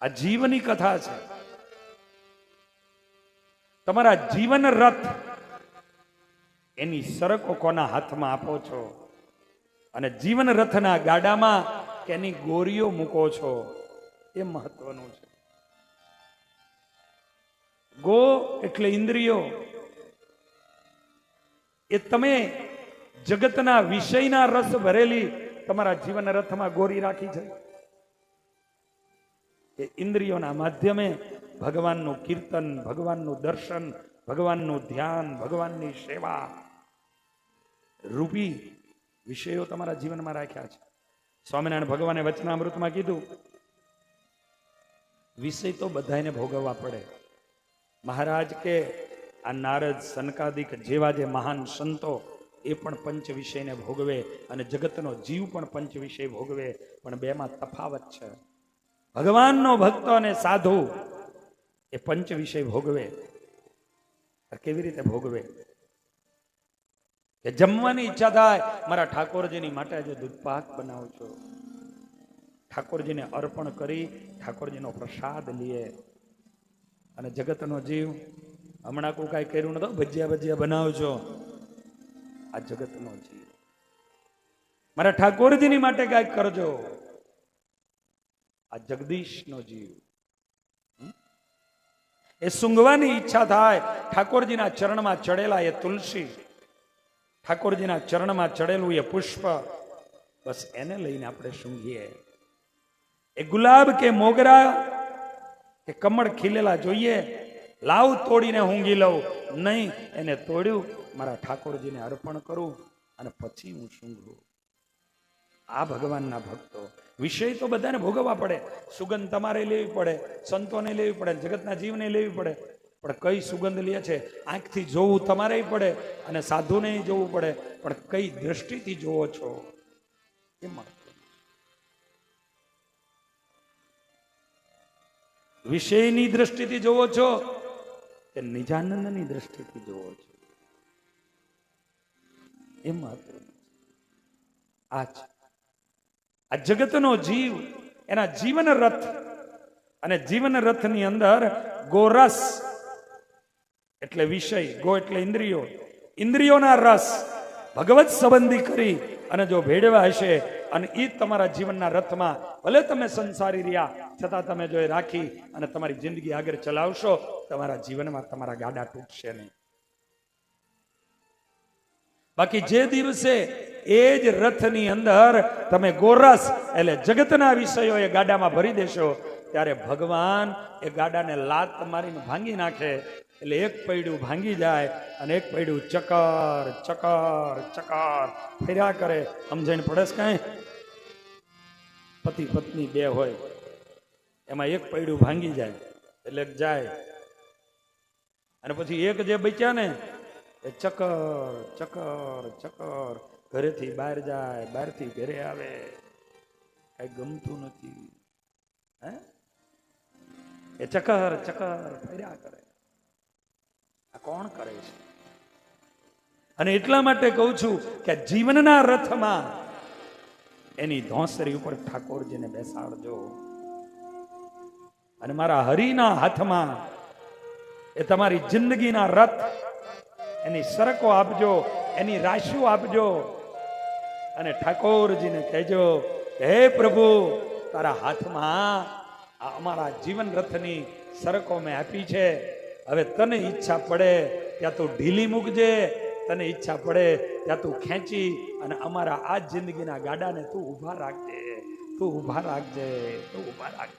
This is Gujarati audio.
આ જીવની કથા છે. તમારા જીવન રથ એની સરકો કોના હાથમાં આપો છો? અને જીવન રથના ગાડામાં કેની ગોરીઓ મૂકો છો? એ મહત્વનું છે. ગો એટલે ઇન્દ્રિયો. એ તમે જગતના વિષયના રસ ભરેલી તમારા જીવન રથમાં ગોરી રાખી છે. એ ઇન્દ્રિયોના માધ્યમે ભગવાનનું કીર્તન, ભગવાનનું દર્શન, ભગવાનનું ધ્યાન, ભગવાનની સેવા રૂપી વિષયો તમારા જીવનમાં રાખ્યા છે. સ્વામિનારાયણ ભગવાને વચનામૃતમાં કીધું, વિષય તો બધાને ભોગવવા પડે. મહારાજ કે આ નારદ સનકાદિક જેવા જે મહાન સંતો એ પણ પંચ વિષયને ભોગવે અને જગતનો જીવ પણ પંચ વિષય ભોગવે. પણ બેમાં તફાવત છે. ભગવાનનો ભક્તો અને સાધુ એ પંચ વિષય ભોગવે. કેવી રીતે ભોગવે? કે જમવાની ઈચ્છા થાય, મારા ઠાકોરજીની માટે આજે દૂધપાક બનાવું છું. ઠાકોરજીને અર્પણ કરી, ઠાકોરજીનો પ્રસાદ લઈએ અને જગતનો જીવ, હમણાં કોઈ કાંઈ કર્યું નતો ભજીયા ભજીયા બનાવજો. આ જગતનો જીવ. મારા ઠાકોરજીની માટે કાંઈક કરજો. આ જગદીશનો જીવ. એ સૂંઘવાની ઈચ્છા થાય. ઠાકોરજીના ચરણમાં ચડેલા એ તુલસી. ઠાકોરજીના ચરણમાં ચડેલું એ પુષ્પ. બસ એને લઈને આપણે સૂંઘીએ. એ ગુલાબ કે મોગરા કે કમળ ખીલેલા જોઈએ. લાવ તોડીને ઊંઘી લઉં. નહીં, એને તોડ્યું. મારા ઠાકોરજીને અર્પણ કરું અને પછી હું સૂંઘું. આ ભગવાનના ભક્તો. વિષય તો બધાને ભોગવવા પડે. સુગંધ તમારે લેવી પડે, સંતોને લેવી પડે, જગતના જીવને લેવી પડે. પણ કઈ સુગંધ લે છે? આંખથી જોવું તમારે પડે અને સાધુને જોવું પડે. પણ કઈ દ્રષ્ટિથી જોવો છો? એમાં વિષયની દ્રષ્ટિથી જોવો છો કે નિજાનંદની દ્રષ્ટિથી જોવો છો? એ મહત્વનું આ છે આ જગતનો જીવ, એના જીવન રથ. અને જીવન રથની અંદર ગોરસ એટલે વિષય, ગો એટલે ઇન્દ્રિયો. ઇન્દ્રિયોના રસ ભગવત સંબંધી કરી અને જો ભેળવા હશે અને એ તમારા જીવનના રથમાં ભલે તમે સંસારી રહ્યા, છતાં તમે જો એ રાખી અને તમારી જિંદગી આગળ ચલાવશો, તમારા જીવનમાં તમારા ગાડા તૂટશે નહીં. બાકી જે દિવસે એ જ રથની અંદર તમે ગોરસ એટલે જગતના વિષયો એ ગાડામાં ભરી દેશો, ત્યારે ભગવાન એ ગાડાને લાત મારીને ભાંગી નાખે એટલે એક પૈડું ભાંગી જાય અને એક પૈડું ચકર ચકર ચકર ફેર્યા કરે. સમજણ પડે છે કાંઈ? પતિ પત્ની બે હોય, એમાં એક પૈડું ભાંગી જાય, એટલે જાય. અને પછી એક જે બચ્યા ને એ ચકર ચકર ઘરેથી બહાર જાય, બહારથી ઘરે આવે. કઈ ગમતું નથી. હે? એ ચકર ચકર ફર્યા કરે. આ કોણ કરે છે? અને એટલા માટે કહું છું કે જીવનના રથમાં એની ધોંસરી ઉપર ઠાકોરજીને બેસાડજો. અને મારા હરિના હાથમાં એ તમારી જિંદગીના રથ એની સરકો આપજો, એની રાશિઓ આપજો. અને ઠાકોરજીને કહેજો, હે પ્રભુ, તારા હાથમાં આ અમારા જીવન રથની સરકો મેં આપી છે. હવે તને ઈચ્છા પડે ત્યાં તું ઢીલી મૂકજે, તને ઈચ્છા પડે ત્યાં તું ખેંચી અને અમારા આ જિંદગીના ગાડાને તું ઊભા રાખજે, તું ઊભા રાખજે, તું ઊભા રાખજે.